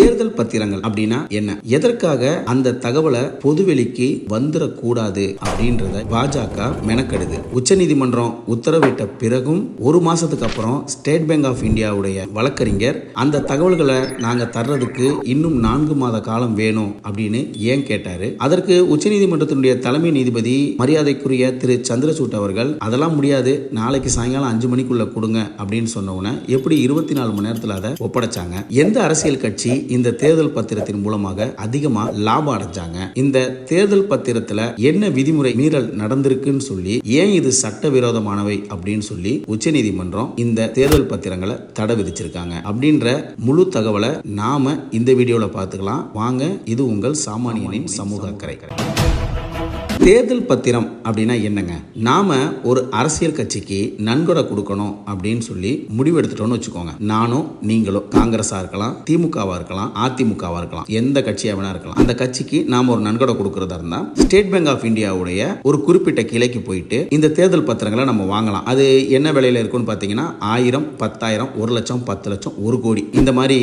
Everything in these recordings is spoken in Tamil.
ter தேர்தல் பத்திரங்கள் அப்படின்னா என்ன? எதற்காக அந்த தகவலை பொதுவெளிக்கு வந்துடக்கூடாது அப்படின்றத பாஜக மெனக்கெடுது. உச்சநீதிமன்றம் உத்தரவிட்ட பிறகும் ஒரு மாசத்துக்கு அப்புறம் ஸ்டேட் பேங்க் ஆஃப் இந்தியாவுடைய வழக்கறிஞர் அந்த தகவல்களை நாங்க தர்றதுக்கு இன்னும் நான்கு மாத காலம் வேணும் அப்படின்னு ஏன் கேட்டாரு? அதற்கு உச்சநீதிமன்றத்தினுடைய தலைமை நீதிபதி மரியாதைக்குரிய திரு சந்திரசூட் அவர்கள் அதெல்லாம் முடியாது. நாளைக்கு சாயங்காலம் அஞ்சு மணிக்குள்ள கொடுங்க அப்படின்னு சொன்ன உடனே எப்படி இருபத்தி நாலு மணி நேரத்தில் அதை ஒப்படைச்சாங்க? எந்த அரசியல் கட்சி இந்த தேர்தல் பத்திரத்தின் மூலமாக அதிகமா லாபம் அடைஞ்சாங்க. இந்த தேர்தல் பத்திரத்துல என்ன விதிமுறை மீறல் நடந்திருக்குன்னு சொல்லி ஏன் இது சட்டவிரோதமானவை அப்படின்னு சொல்லி உச்சநீதிமன்றம் இந்த தேர்தல் பத்திரங்களை தடை விதிச்சிருக்காங்க. அப்படின்ற முழு தகவலை நாம இந்த வீடியோல பார்த்துக்கலாம். வாங்க இது உங்கள் சாமானியனின் சமூக அக்கறை. தேர்தல் பத்திரம் அப்படின்னா என்னங்க? நாம ஒரு அரசியல் கட்சிக்கு நன்கொடை கொடுக்கணும் அப்படின்னு சொல்லி முடிவெடுத்துட்டோம்னு வச்சுக்கோங்க. நானும் நீங்களும் காங்கிரஸா இருக்கலாம் திமுகவா இருக்கலாம் அதிமுகவா இருக்கலாம் எந்த கட்சியா வேணா இருக்கலாம். அந்த கட்சிக்கு நாம ஒரு நன்கொடை கொடுக்கறதா இருந்தா ஸ்டேட் பேங்க் ஆஃப் இந்தியாவுடைய ஒரு குறிப்பிட்ட கிளைக்கு போயிட்டு இந்த தேர்தல் பத்திரங்களை நம்ம வாங்கலாம். அது என்ன விலையில இருக்குன்னு பாத்தீங்கன்னா ஆயிரம் பத்தாயிரம் ஒரு லட்சம் பத்து லட்சம் ஒரு கோடி இந்த மாதிரி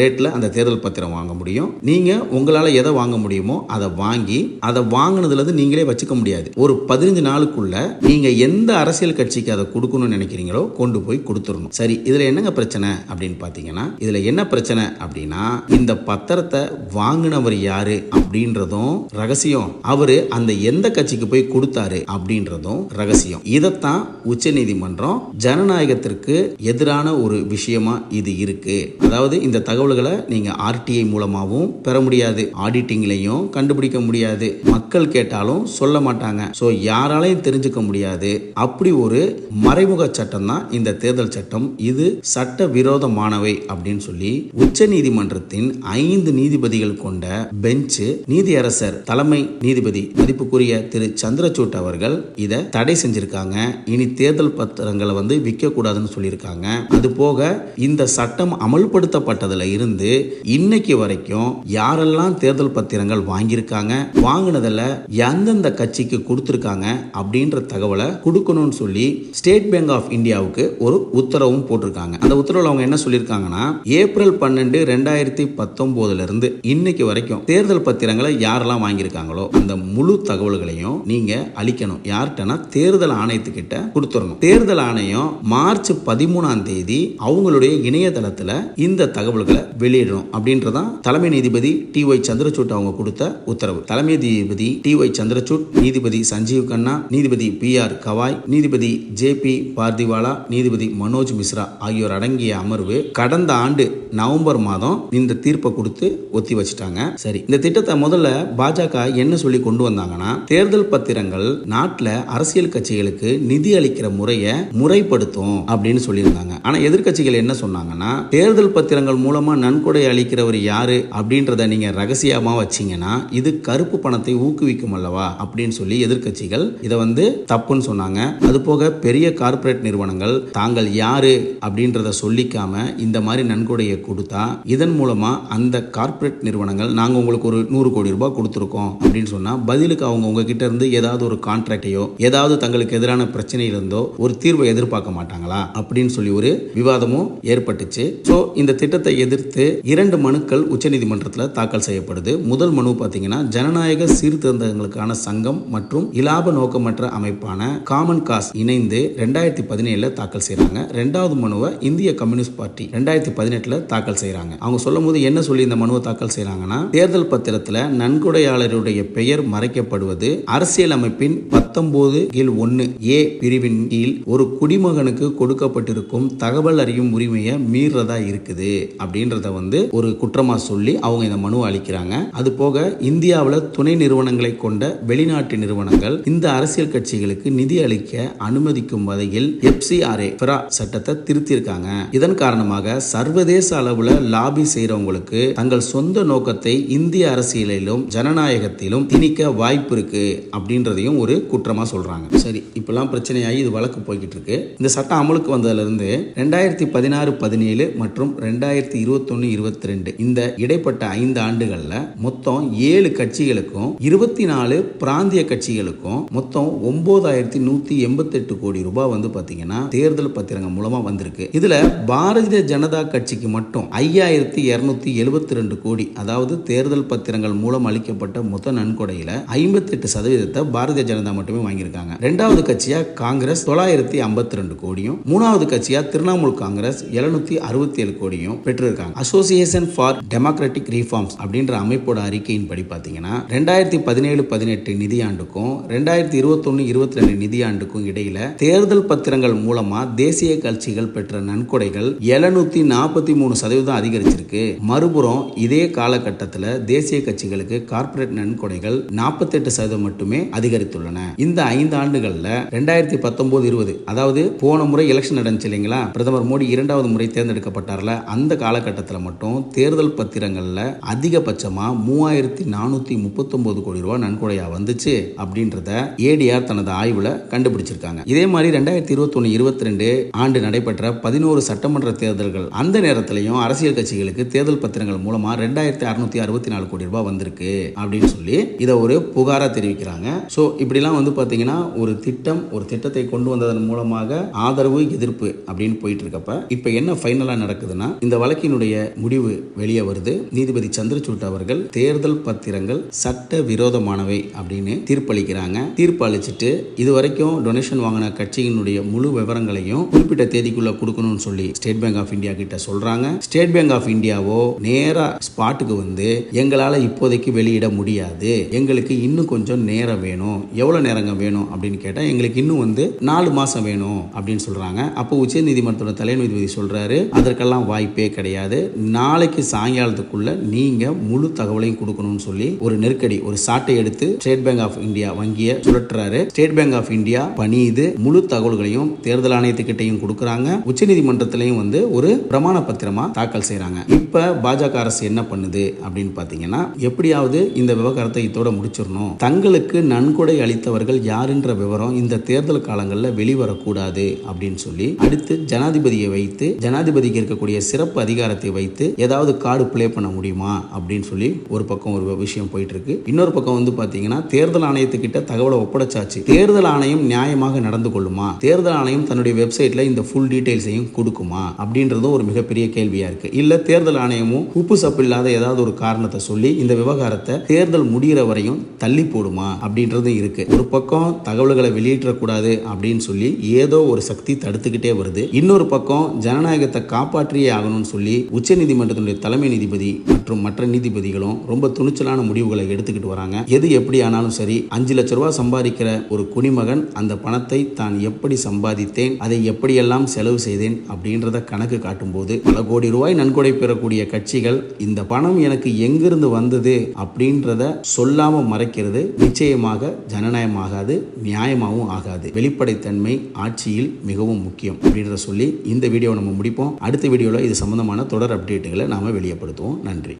ரேட்ல அந்த தேர்தல் பத்திரம் வாங்க முடியும். நீங்க உங்களால எதை வாங்க முடியுமோ அதை வாங்கி அதை வாங்கினதுல இருந்து நீங்களே வச்சுக்க முடியாது. ஒரு பதினஞ்சு நாளுக்குள்ள நீங்க எந்த அரசியல் கட்சிக்கு அதை கொடுக்கணும்னு நினைக்கிறீங்களோ கொண்டு போய் கொடுத்துடணும். சரி இதுல என்னங்க பிரச்சனை அப்படின்னு பாத்தீங்கன்னா இதுல என்ன பிரச்சனை அப்படின்னா இந்த பத்திரத்தை வாங்கினவர் யாரு அப்படின்றதும் ரகசியம். அவரு அந்த எந்த கட்சிக்கு போய் கொடுத்தாரு அப்படின்றதும் ரகசியம். இதைத்தான் உச்ச நீதிமன்றம் ஜனநாயகத்திற்கு எதிரான ஒரு விஷயமா இது இருக்கு. அதாவது இந்த தகவல்களை நீங்க ஆர்டிஐ மூலமாகவும் பெற முடியாது. ஆடிட்டிங்லையும் கண்டுபிடிக்க முடியாது. மக்கள் கேட்டாலும் சொல்ல மாட்டாங்க. ஸோ யாராலையும் தெரிஞ்சுக்க முடியாது. அப்படி ஒரு மறைமுக சட்டம் தான் இந்த தேர்தல் சட்டம். இது சட்ட விரோதமானவை அப்படின்னு சொல்லி உச்ச நீதிமன்றத்தின் ஐந்து நீதிபதிகள் கொண்ட பெஞ்சு நீதியரசர் தலைமை நீதிபதி மதிப்புக்குரிய திரு சந்திரசூட் அவர்கள் இதை தடை செஞ்சிருக்காங்க. இனி தேர்தல் பத்திரங்களை வந்து விற்க கூடாதுன்னு சொல்லியிருக்காங்க. அது போக இந்த சட்டம் அமல்படுத்தப்பட்டதுல இருந்து இன்னைக்கு வரைக்கும் யாரெல்லாம் தேர்தல் பத்திரங்கள் வாங்கியிருக்காங்க வாங்கினதுல எந்தெந்த கட்சிக்கு கொடுத்துருக்காங்க அப்படின்ற தகவலை கொடுக்கணும்னு சொல்லி ஸ்டேட் பேங்க் ஆஃப் இந்தியாவுக்கு ஒரு உத்தரவும் போட்டிருக்காங்க. அந்த உத்தரவில் அவங்க என்ன சொல்லியிருக்காங்கன்னா ஏப்ரல் பன்னெண்டு ரெண்டாயிரத்தி பத்தொன்பதுல இருந்து இன்னைக்கு வரைக்கும் தேர்தல் பத்திரங்களை யாரெல்லாம் வாங்கியிருக்காங்களோ அந்த முழு தகவல்களையும் நீங்க அளிக்கணும். யார்கிட்டனா தேர்தல் ஆணையத்துக்கிட்ட கொடுத்துடணும். தேர்தல் ஆணையம் மார்ச் பதிமூணாம் தேதி அவங்களுடைய இணையதளத்துல இந்த தகவல்களை வெளியிடணும் அப்படின்றதான் தலைமை நீதிபதி டி ஒய் சந்திரசூட் அவங்க கொடுத்த உத்தரவு. தலைமை நீதிபதி டி ஒய் சந்திரசூட் நீதிபதி சஞ்சீவ் கண்ணா நீதிபதி பி ஆர் கவாய் நீதிபதி ஜே பி பார்திவாலா நீதிபதி மனோஜ் மிஸ்ரா ஆகியோர் அடங்கிய அமர்வு கடந்த ஆண்டு நவம்பர் மாதம் இந்த தீர்ப்பை கொடுத்து ஒத்தி வச்சுட்டாங்க. சரி இந்த திட்டத்தை முதல்ல பாஜக என்ன சொல்லி கொண்டு வந்தாங்கன்னா தேர்தல் பத்திரங்கள் நாட்டில் அரசியல் கட்சிகளுக்கு நிதி அளிக்கிற முறையை முறைப்படுத்தும் அப்படின்னு சொல்லியிருந்தாங்க. ஆனா எதிர்க்கட்சிகள் என்ன சொன்னாங்கன்னா தேர்தல் பத்திரங்கள் மூலமா நன்கொடை அளிக்கிறவர் யாரு அப்படின்றத நீங்க ரகசியமா வச்சீங்கன்னா இது கருப்பு பணத்தை ஊக்குவிக்கும் அல்லவா? அப்படின்னு சொல்லி எதிர்க்கட்சிகள் இதை வந்து தப்புன்னு சொன்னாங்க. அது போக பெரிய கார்ப்பரேட் நிறுவனங்கள் தாங்கள் யாரு அப்படின்றத சொல்லிக்காம இந்த மாதிரி நன்கொடையை கொடுத்தா இதன் மூலமா அந்த கார்ப்பரேட் நிறுவனங்கள் நாங்க உங்களுக்கு ஒரு நூறு கோடி ரூபாய் கொடுத்துருக்கோம் அப்படின்னு சொன்னா பதிலுக்கு அவங்க உங்ககிட்ட இருந்து ஏதாவது ஒரு கான்ட்ராக்டையோ ஏதாவது தங்களுக்கு எதிரான பிரச்சனையில இருந்தோ ஒரு தீர்வை எதிர்பார்க்க மாட்டாங்களா அப்படின்னு சொல்லி ஒரு விவாதமும் ஏற்பட்டுச்சு. ஸோ இந்த திட்டத்தை எதிர்த்து இரண்டு மனுக்கள் உச்சநீதிமன்றத்தில் தாக்கல் செய்யப்படுது. முதல் மனு பார்த்தீங்கன்னா ஜனநாயக சீர்திருத்தங்களுக்கான சங்கம் மற்றும் இலாப நோக்கமற்ற அமைப்பான காமன் காஸ் இணைந்து ரெண்டாயிரத்தி பதினேழுல தாக்கல் செய்யறாங்க ரெண்டாவது மனுவை இந்திய கம்யூனிஸ்ட் பார்ட்டி ரெண்டாயிரத்தி பதினெட்டுல தாக்கல் செய்யறாங்க அவங்க சொல்லும் போது என்ன சொல்லி இந்த மனுவை தாக்கல் செய்யறாங்கன்னா தேர்தல் பத்திரத்துல நன்கொடையாளருடைய பெயர் மறைக்கப்படுவது அரசியல் அமைப்பின் பத்தொன்பது கீழ் ஒன்னு ஏ பிரிவின் கீழ் ஒரு குடிமகனுக்கு கொடுக்கப்பட்டிருக்கும் தகவல் அறியும் உரிமையை மீறதா இருக்குது அப்படின்றத வந்து ஒரு குற்றமா சொல்லி அவங்க இந்த மனுவை அளிக்கிறாங்க. அது போக இந்தியாவில் துணை நிறுவனங்களை கொண்ட வெளிநாட்டு நிறுவனங்கள் இந்த அரசியல் கட்சிகளுக்கு நிதி அளிக்க அனுமதிக்கும் வகையில் எஃப்சிஆர்ஏ பிறா சட்டத்தை திருத்தியிருக்காங்க. இதன் காரணமாக சர்வதேச அளவுல லாபி செய்யறவங்களுக்கு தங்கள் சொந்த நோக்கத்தை இந்திய அரசியலிலும் ஜனநாயகத்திலும் திணிக்க வாய்ப்பு இருக்கு அப்படின்றதையும் ஒரு குற்றமா சொல்றாங்க. சரி இப்பெல்லாம் பிரச்சனையாகி இது வழக்கு போய்கிட்டு இருக்கு இந்த சட்டம் அமலுக்கு வந்ததுல இருந்து ரெண்டாயிரத்தி பதினாறு பதினேழு மற்றும் ரெண்டாயிரத்தி இருபத்தொன்னு இருபத்தி ரெண்டு இந்த இடைப்பட்ட ஐந்து ஆண்டுகள்ல மொத்தம் ஏழு கட்சிகளுக்கும் இருபத்தி நாலு பிராந்திய கட்சிகளுக்கும் மொத்தம் ஒன்பதாயிரத்தி நூத்தி எண்பத்தெட்டு கோடி ரூபாய் வந்து பாத்தீங்கன்னா தேர்தல் பத்திரங்கள் மூலமா வந்திருக்கு. இதுல பாரதிய ஜனதா கட்சிக்கு மட்டும் ஐயாயிரத்தி இருநூத்தி எழுபத்தி ரெண்டு கோடி அதாவது தேர்தல் பத்திரங்கள் மூலம் அளிக்கப்பட்ட மொத்த நன்கொடையில ஐம்பத்தெட்டு சதவீதத்தை பாரதிய ஜனதா மட்டுமே வாங்கியிருக்காங்க. ரெண்டாவது கட்சியா காங்கிரஸ் தொள்ளாயிரத்தி ஐம்பத்தி ரெண்டு கோடியும் மூணாவது கட்சியா திரிணாமுல் காங்கிரஸ் எழுநூத்தி அறுபத்தி ஏழு கோடியும் பெற்றிருக்காங்க. அசோசியேஷன் ஃபார் டெமோக்ராட்டிக் ரீஃபார்ம்ஸ் அப்படின்ற அமைப்போட அறிக்கையின்படி பாத்தீங்கன்னா ரெண்டாயிரத்தி பதினேழு பதினெட்டு நிதியாண்டுக்கும் ரெண்டாயிரத்தி இருபத்தொன்னு இருபத்தி ரெண்டு நிதியாண்டுக்கும் இடையில தேர்தல் பத்திரங்கள் மூலமா தேசிய கட்சிகள் பெற்ற நன்கொடைகள் எழுநூத்தி நாற்பத்தி மூணு சதவீதம் அதிகரிச்சிருக்கு. மறுபுறம் இதே காலகட்டத்தில் தேசிய கட்சிகளுக்கு கார்ப்பரேட் நன்கொடைகள் நாற்பத்தெட்டு சதவீதம் மட்டுமே அதிகரித்துள்ளன. இந்த ஐந்து ஆண்டுகள்ல ரெண்டாயிரத்தி பத்தொன்பது இருபது அதாவது போன முறை எலெக்ஷன் நடந்துச்சு இல்லைங்களா? பிரதமர் மோடி இரண்டாவது முறை தேர்ந்தெடுக்கப்பட்டார்ல அந்த காலகட்டத்தில் மட்டும் தேர்தல் பத்திரங்கள்ல அதிகபட்சமா மூவாயிரத்தி நானூத்தி முப்பத்தொம்போது கோடி ரூபாய் நன்கொடையாக வந்துச்சு அப்படின்றத ஏடிஆர் தனது ஆய்வுல கண்டுபிடிச்சிருக்காங்க. இதே மாதிரி ரெண்டாயிரத்தி இருபத்தொன்னு இருபத்தி ரெண்டு ஆண்டு நடைபெற்ற பதினோரு சட்டமன்ற தேர்தல்கள் அந்த நேரத்திலையும் அரசியல் கட்சிகளுக்கு தேர்தல் பத்திரங்கள் மூலமா ரெண்டாயிரத்தி அறுநூத்தி அறுபத்தி நாலு கோடி ரூபாய் வந்திருக்கு அப்படின்னு சொல்லி இதை ஒரு புகாரா தெரிவிக்கிறாங்க. ஸோ இப்படிலாம் வந்து பார்த்தீங்கன்னா ஒரு திட்டம் ஒரு திட்டத்தை கொண்டு வந்ததன் மூலமாக ஆதரவு எதிர்ப்பு அப்படின்னு போயிட்டு இருக்கப்ப இப்போ என்ன ஃபைனலாக நடக்குதுன்னா இந்த வழக்கினுடைய முடிவு வெளியே வருது. நீதிபதி சந்திரசூட் அவர்கள் தேர்தல் பத்திரங்கள் சட்ட விரோதமானவை அப்படின்னு அப்படின்னு தீர்ப்பளிக்கிறாங்க. தீர்ப்பு அளிச்சுட்டு இது வரைக்கும் டொனேஷன் வாங்கின கட்சியினுடைய முழு விவரங்களையும் குறிப்பிட்ட தேதிக்குள்ள கொடுக்கணும்னு சொல்லி ஸ்டேட் பேங்க் ஆஃப் இந்தியா கிட்ட சொல்றாங்க. ஸ்டேட் பேங்க் ஆஃப் இந்தியாவோ நேரா ஸ்பாட்டுக்கு வந்து எங்களால இப்போதைக்கு வெளியிட முடியாது. எங்களுக்கு இன்னும் கொஞ்சம் நேரம் வேணும். எவ்வளவு நேரங்க வேணும் அப்படின்னு கேட்டா எங்களுக்கு இன்னும் வந்து நாலு மாசம் வேணும் அப்படின்னு சொல்றாங்க. அப்போ உச்ச நீதிமன்றத்தோட தலை நீதிபதி சொல்றாரு அதற்கெல்லாம் வாய்ப்பே கிடையாது. நாளைக்கு சாயங்காலத்துக்குள்ள நீங்க முழு தகவலையும் கொடுக்கணும்னு சொல்லி ஒரு நெருக்கடி ஒரு சாட்டை எடுத்து state state bank of India வங்கியை சுழற்றுறாரு ஸ்டேட் பேங்க் ஆஃப் இந்தியா பணியுது முழு தகவல்களையும் தேர்தல் ஆணையத்துக்கிட்டையும் கொடுக்குறாங்க. உச்சநீதிமன்றத்திலையும் வந்து ஒரு பிரமாண பத்திரமா தாக்கல் செய்றாங்க. இப்போ பாஜக அரசு என்ன பண்ணுது அப்படின்னு பார்த்தீங்கன்னா எப்படியாவது இந்த விவகாரத்தை இதோட முடிச்சிடணும். தங்களுக்கு நன்கொடை அளித்தவர்கள் யாருன்ற விவரம் இந்த தேர்தல் காலங்களில் வெளிவரக்கூடாது அப்படின்னு சொல்லி அடுத்து ஜனாதிபதியை வைத்து ஜனாதிபதிக்கு இருக்கக்கூடிய சிறப்பு அதிகாரத்தை வைத்து ஏதாவது கார்டு ப்ளே பண்ண முடியுமா அப்படின்னு சொல்லி ஒரு பக்கம் ஒரு விஷயம் போயிட்டு இருக்கு இன்னொரு பக்கம் வந்து பாத்தீங்கன்னா தேர்தல் ஆணையத்துக்கிட்ட தகவலை ஒப்படைச்சாச்சு. தேர்தல் ஆணையம் நியாயமாக நடந்து கொள்ளுமா? தேர்தல் ஆணையம் தன்னுடைய வெப்சைட்ல இந்த ஃபுல் டீடைல்ஸையும் கொடுக்குமா? அப்படின்றதும் ஒரு மிகப்பெரிய கேள்வியா இருக்கு. இல்ல தேர்தல் ஆணையமும் உப்பு சப்பு இல்லாத ஏதாவது ஒரு காரணத்தை சொல்லி இந்த விவகாரத்தை தேர்தல் முடிகிற வரையும் தள்ளி போடுமா அப்படின்றதும் இருக்கு. ஒரு பக்கம் தகவல்களை வெளியிடக்கூடாது அப்படின்னு சொல்லி ஏதோ ஒரு சக்தி தடுத்துக்கிட்டே வருது. இன்னொரு பக்கம் ஜனநாயகத்தை காப்பாற்றியே ஆகணும்னு சொல்லி உச்ச நீதிமன்றத்தினுடைய தலைமை நீதிபதி மற்றும் மற்ற நீதிபதிகளும் ரொம்ப துணிச்சலான முடிவுகளை எடுத்துக்கிட்டு வராங்க. எது எப்படி ஆனாலும் சரி அஞ்சு லட்ச ரூபாய் சம்பாதிக்கிற ஒரு குடிமகன் அந்த பணத்தை தான் எப்படி சம்பாதித்தேன் அதை எப்படியெல்லாம் செலவு செய்தேன் அப்படின்றத கணக்கு காட்டும்போது பல கோடி ரூபாய் நன்கொடை பெறக்கூடிய கட்சிகள் இந்த பணம் எனக்கு எங்கிருந்து வந்தது அப்படின்றத சொல்லாம மறைக்கிறது நிச்சயமாக ஜனநாயகமாகாது நியாயமாகவும் ஆகாது. வெளிப்படைத்தன்மை ஆட்சியில் மிகவும் முக்கியம் அப்படின்றத சொல்லி இந்த வீடியோவை நம்ம முடிப்போம். அடுத்த வீடியோவில் இது சம்பந்தமான தொடர் அப்டேட்டுகளை நாம வெளியப்படுத்துவோம் நன்றி.